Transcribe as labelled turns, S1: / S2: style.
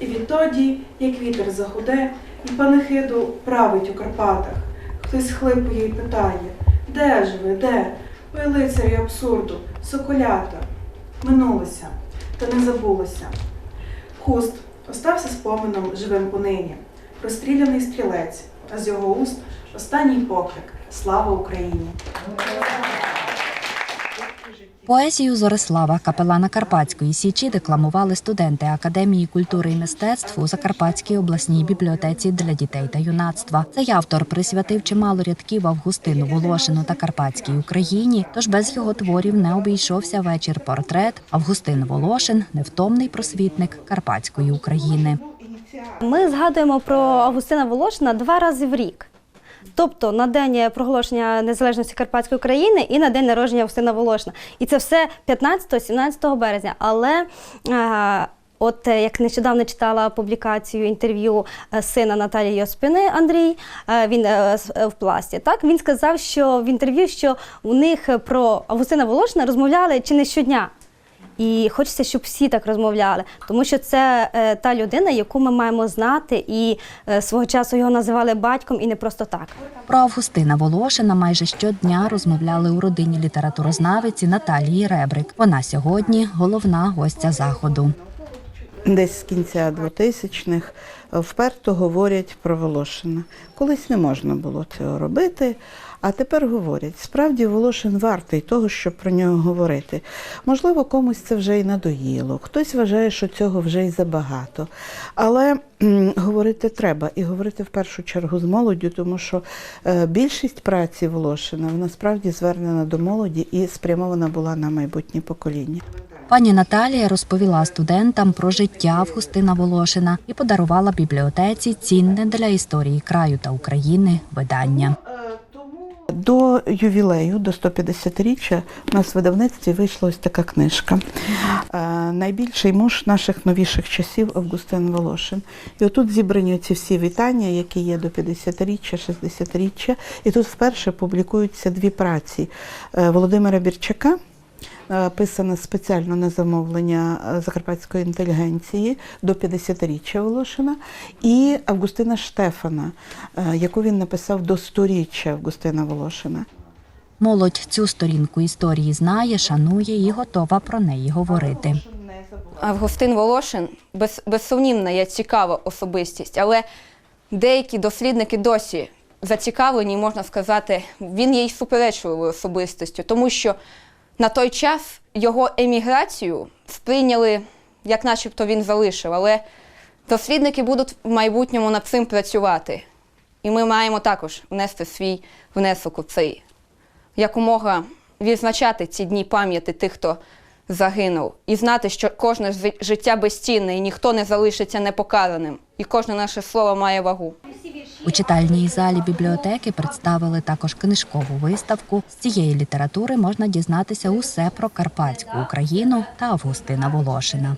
S1: І відтоді, як вітер загуде, і панихиду править у Карпатах. Хтось хлипує і питає, де ж ви, де? Ой, лицарі абсурду, соколята. Минулося, та не забулося. Хуст остався спомином живим понині. Розстріляний стрілець, а з його уст останній поклик Слава Україні!
S2: Поезію Зорислава, капелана Карпатської січі, декламували студенти Академії культури і мистецтв у Закарпатській обласній бібліотеці для дітей та юнацтва. Цей автор присвятив чимало рядків Августину Волошину та Карпатській Україні. Тож без його творів не обійшовся вечір портрет Августин Волошин, невтомний просвітник Карпатської України.
S3: Ми згадуємо про Августина Волошина два рази в рік. Тобто на день проголошення незалежності Карпатської України і на день народження Августина Волошина. І це все 15-17 березня. Але е, от е, як нещодавно читала публікацію інтерв'ю е, сина Наталії Йоспини Андрій, він в пласті. Так він сказав, що в інтерв'ю, що у них про Августина Волошина розмовляли чи не щодня. І хочеться, щоб всі так розмовляли, тому що це е, та людина, яку ми маємо знати, і е, свого часу його називали батьком, і не просто так.
S2: Про Августина Волошина майже щодня розмовляли у родині літературознавиці Наталії Ребрик. Вона сьогодні головна гостя заходу.
S4: Десь з кінця 2000-х вперто говорять про Волошина. Колись не можна було цього робити, а тепер говорять. Справді Волошин вартий того, щоб про нього говорити. Можливо, комусь це вже й надоїло, хтось вважає, що цього вже й забагато. Але говорити треба і говорити в першу чергу з молоддю, тому що е, більшість праці Волошина вона справді звернена до молоді і спрямована була на майбутнє покоління.
S2: Пані Наталія розповіла студентам про життя Августина Волошина і подарувала бібліотеці цінне для історії краю та України видання.
S4: До ювілею, до 150-річчя, у нас в видавництві вийшла ось така книжка. Е, Найбільший муж наших новіших часів Августин Волошин. І отут зібрані ці всі вітання, які є до 50-річчя, 60-річчя. І тут вперше публікуються дві праці Е, Володимира Бірчака. Е, Писана спеціально на замовлення е, закарпатської інтелігенції до 50-річчя Волошина, і Августина Штефана, е, яку він написав до 100-річчя Августина Волошина.
S2: Молодь цю сторінку історії знає, шанує і готова про неї говорити.
S5: Августин Волошин без, безсумнівна є цікава особистість, але деякі дослідники досі зацікавлені, можна сказати, він є й суперечливою особистістю, тому що на той час його еміграцію сприйняли, як начебто він залишив, але дослідники будуть в майбутньому над цим працювати. І ми маємо також внести свій внесок у цей якомога відзначати ці дні пам'яті тих, хто загинув, і знати, що кожне життя безцінне, і ніхто не залишиться непокараним, і кожне наше слово має вагу.
S2: У читальній залі бібліотеки представили також книжкову виставку. З цієї літератури можна дізнатися усе про Карпатську Україну та Августина Волошина.